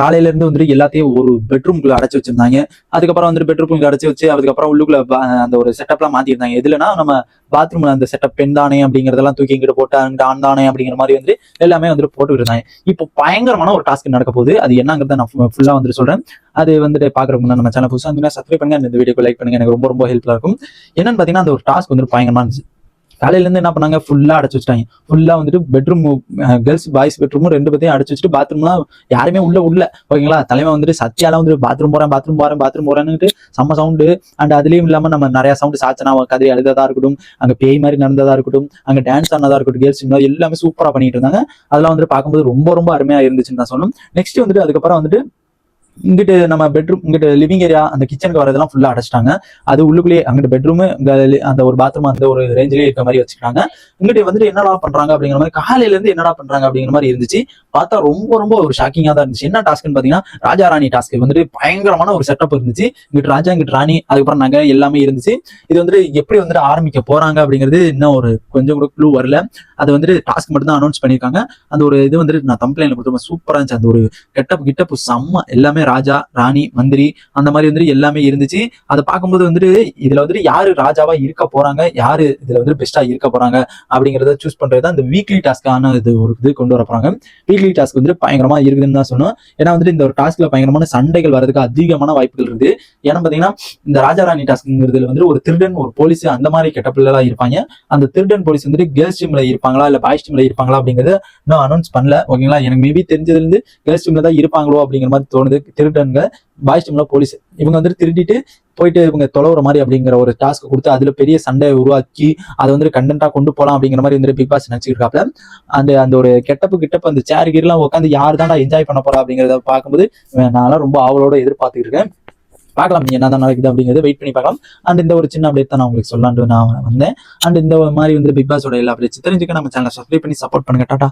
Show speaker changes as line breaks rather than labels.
காலையில இருந்து வந்துட்டு எல்லாத்தையும் ஒரு பெட்ரூம்குள்ள அடைச்சி வச்சிருந்தாங்க. அதுக்கப்புறம் வந்துட்டு பெட்ரூம்குள்ள அடைச்சி வச்சு அதுக்கப்புறம் உள்ளுக்குள்ள அந்த ஒரு செட்டப்லாம் மாத்திருந்தாங்க. எதுலனா நம்ம பாத்ரூம்ல அந்த செட்டப் பெண் தானே அப்படிங்கறதெல்லாம் தூக்கி இங்கிட்டு போட்டு அங்கிட்டு ஆண் தானே அப்படிங்கிற மாதிரி வந்து எல்லாமே வந்துட்டு போட்டு இருந்தாங்க இப்போ பயங்கரமான ஒரு டாஸ்க் நடக்க போகுது. அது என்னங்கிறத நான் ஃபுல்லா வந்துட்டு சொல்றேன். அது வந்துட்டு பாக்குறதுக்கு முன்னாடி நம்ம சேனல் புதுசாக இருந்தீங்கன்னா சப்ஸ்கிரைப் பண்ணுங்க. இந்த வீடியோக்கு லைக் பண்ணுங்க. எனக்கு ரொம்ப ரொம்ப ஹெல்ப்ஃபுல்லா இருக்கும். என்னன்னு பாத்தீங்கன்னா அந்த ஒரு டாஸ்க் வந்துட்டு பயங்கரமா இருந்துச்சு. காலையில இருந்து என்ன பண்ணாங்க? ஃபுல்லா அடைச்சு வச்சிட்டாங்க. ஃபுல்லா வந்துட்டு பெட்ரூம் கேர்ள்ஸ் பாய்ஸ் பெட்ரூமும் ரெண்டு பத்தையும் அடைச்சு வச்சுட்டு பாத்ரூம்லாம் யாருமே உள்ள உள்ள ஓகேங்களா? தலைமை வந்துட்டு சத்தியால வந்துட்டு பாத்ரூம் போறேன் பாத்ரூம் போறேன் பாத்ரூம் போகிறேன்னுட்டு செம்ம சவுண்டு அண்ட் அதுலயும் இல்லாம நம்ம நிறைய சவுண்ட் சாச்சனா கதை அழுததா இருக்கட்டும் அங்க பேய் மாதிரி நடந்ததா இருக்கட்டும் அங்க டான்ஸ் ஆனதா இருக்கட்டும் கேர்ள்ஸ் எல்லாமே சூப்பரா பண்ணிட்டு இருந்தாங்க. அதெல்லாம் வந்துட்டு பார்க்கும்போது ரொம்ப ரொம்ப அருமையா இருந்துச்சுன்னு தான் சொல்லணும். நெக்ஸ்ட் வந்துட்டு அதுக்கப்புறம் வந்துட்டு இங்கிட்டு நம்ம பெட்ரூம் இங்கிட்டு லிவிங் ஏரியா அந்த கிச்சனுக்கு வரதெல்லாம் ஃபுல்லா அடைச்சிட்டாங்க. அது உள்ளுக்குள்ளேயே அங்கிட்டு பெட்ரூமு அந்த ஒரு பாத்ரூம் அந்த ஒரு ரேஞ்சிலேயே இருக்க மாதிரி வச்சுக்கிட்டாங்க இங்கிட்டு வந்துட்டு என்னடா பண்றாங்க அப்படிங்கிற மாதிரி காலையில இருந்து என்னடா பண்றாங்க அப்படிங்கிற மாதிரி இருந்துச்சு. பார்த்தா ரொம்ப ரொம்ப ஒரு ஷாக்கிங்கா தான் இருந்துச்சு. என்ன டாஸ்க்னு பாத்தீங்கன்னா ராஜா ராணி டாஸ்க் வந்துட்டு பயங்கரமான ஒரு செட்டப் இருந்துச்சு. இங்கிட்டு ராஜா இங்கிட்டு ராணி அதுக்கப்புறம் நகை எல்லாமே இருந்துச்சு. இது வந்துட்டு எப்படி வந்துட்டு ஆரம்பிக்க போறாங்க அப்படிங்கிறது இன்னும் ஒரு கொஞ்சம் கூட க்ளூ வரல. அது வந்துட்டு டாஸ்க் மட்டும் தான் அனௌன்ஸ் பண்ணியிருக்காங்க. அந்த ஒரு இது வந்துட்டு நான் தம்ப்ளைன்ல கொடுத்து சூப்பரா இருந்துச்சு. அந்த ஒரு கெட்டப் கிட்டப் செம்ம எல்லாமே ராஜா ராணி மந்திரி அந்த மாதிரி வந்துட்டு எல்லாமே இருந்துச்சு. அதை பார்க்கும்போது வந்துட்டு இதுல வந்துட்டு யாரு ராஜாவா இருக்க போறாங்க? யாரு இதுல வந்துட்டு பெஸ்டா இருக்க போறாங்க? அப்படிங்கறத சூஸ் பண்றது தான் வீக்லி டாஸ்க்கான இது ஒரு இது கொண்டு வர போறாங்க. வீக்லி டாஸ்க் வந்துட்டு பயங்கரமா இருக்குதுன்னு தான் சொன்னோம் ஏன்னா வந்துட்டு இந்த ஒரு டாஸ்க்ல பயங்கரமான சண்டைகள் வரதுக்கு அதிகமான வாய்ப்புகள் இருக்குது ஏன்னா பாத்தீங்கன்னா இந்த ராஜா ராணி டாஸ்க்ங்கிறதுல வந்து ஒரு திருடன் ஒரு போலீஸ் அந்த மாதிரி கெட்டப்பிள்ள இருப்பாங்க. அந்த திருடன் போலீஸ் வந்துட்டு கேர்ள்ஸ் டீம்ல இருப்பாங்களா? இல்லை பாய்ஸ் டீம்ல இருப்பாங்களா? அப்படிங்கறது இன்னும் அனௌன்ஸ் பண்ணல. ஓகேங்களா எனக்கு மேபி தெரிஞ்சதுலேருந்து கேர்ள்ஸ் டீம்ல தான் இருப்பாங்களோ? அப்படிங்கிற மாதிரி தோணுது. திருடன்க பாய்ஸ் டீம்ல போலீஸ் இவங்க வந்துட்டு திருடிட்டு போயிட்டு இவங்க தொலைவுற மாதிரி அப்படிங்கிற ஒரு டாஸ்க் கொடுத்து அதுல பெரிய சண்டையை உருவாக்கி அதை வந்துட்டு கண்டென்ட்டா கொண்டு போகலாம் அப்படிங்கிற மாதிரி வந்துட்டு பிக் பாஸ் நினைச்சிருக்காப்ல. அந்த அந்த ஒரு கெட்டப்பு கிட்டப்பு அந்த சேர் கீரெல்லாம் உட்காந்து யார் தான்டா என்ஜாய் பண்ண போறா அப்படிங்கிறத பார்க்கும்போது நான் ரொம்ப ஆவலோட எதிர்பார்த்துட்டு இருக்கேன். பார்க்கலாம். நீ என்னதான் நடக்குது அப்படிங்கிறது வெயிட் பண்ணி பார்க்கலாம். அண்ட் இந்த ஒரு சின்ன அப்டேட் தான் நான் உங்களுக்கு சொல்லலாம்னு நான் வந்தேன். அண்ட் இந்த மாதிரி வந்து பிக் பாஸோட எல்லா அப்டேட்ஸ் தெரிஞ்சுக்க நம்ம சேனலை சப்ஸ்கிரைப் பண்ணி சப்போர்ட் பண்ணுங்க. டாடா.